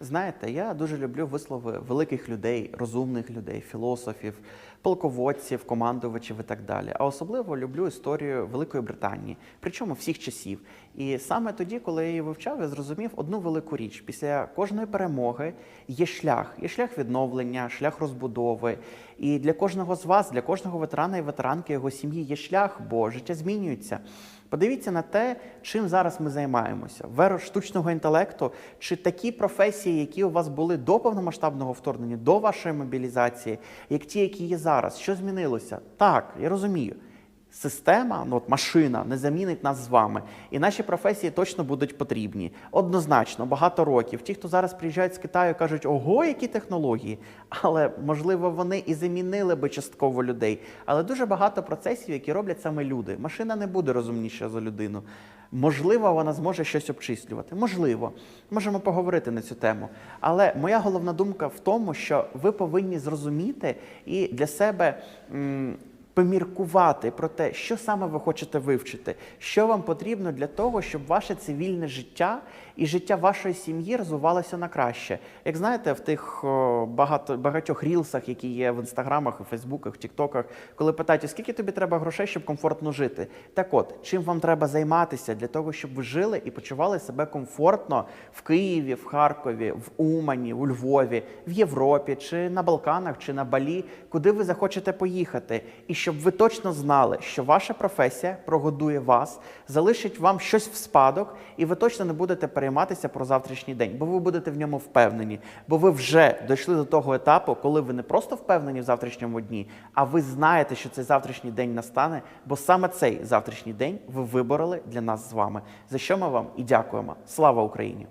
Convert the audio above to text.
Знаєте, я дуже люблю вислови великих людей, розумних людей, філософів, полководців, командувачів і так далі. А особливо люблю історію Великої Британії, причому всіх часів. І саме тоді, коли я її вивчав, я зрозумів одну велику річ: після кожної перемоги є шлях, є шлях відновлення, шлях розбудови. І для кожного з вас, для кожного ветерана і ветеранки його сім'ї є шлях, бо життя змінюється. Подивіться на те, чим зараз ми займаємося. веро штучного інтелекту чи такі професії, які у вас були до повномасштабного вторгнення, до вашої мобілізації, як ті, які є зараз. Що змінилося? Так, я розумію. Система, ну от машина, не замінить нас з вами, і наші професії точно будуть потрібні. Однозначно, багато років. Ті, хто зараз приїжджають з Китаю, кажуть, ого, які технології. Але можливо вони і замінили би частково людей. Але дуже багато процесів, які роблять саме люди. Машина не буде розумніша за людину. Можливо, вона зможе щось обчислювати. Можливо, можемо поговорити на цю тему. Але моя головна думка в тому, що ви повинні зрозуміти і для себе. Поміркувати про те, що саме ви хочете вивчити, що вам потрібно для того, щоб ваше цивільне життя і життя вашої сім'ї розвивалося на краще. Як знаєте, в тих багато багатьох рілсах, які є в інстаграмах, Фейсбуках, Тіктоках, коли питають, скільки тобі треба грошей, щоб комфортно жити. Так от, чим вам треба займатися для того, щоб ви жили і почували себе комфортно в Києві, в Харкові, в Умані, у Львові, в Європі, чи на Балканах, чи на Балі, куди ви захочете поїхати, і щоб ви точно знали, що ваша професія прогодує вас, залишить вам щось в спадок, і ви точно не будете перейматися про завтрашній день, бо ви будете в ньому впевнені, бо ви вже дійшли до того етапу, коли ви не просто впевнені в завтрашньому дні, а ви знаєте, що цей завтрашній день настане, бо саме цей завтрашній день ви вибороли для нас з вами. За що ми вам і дякуємо. Слава Україні!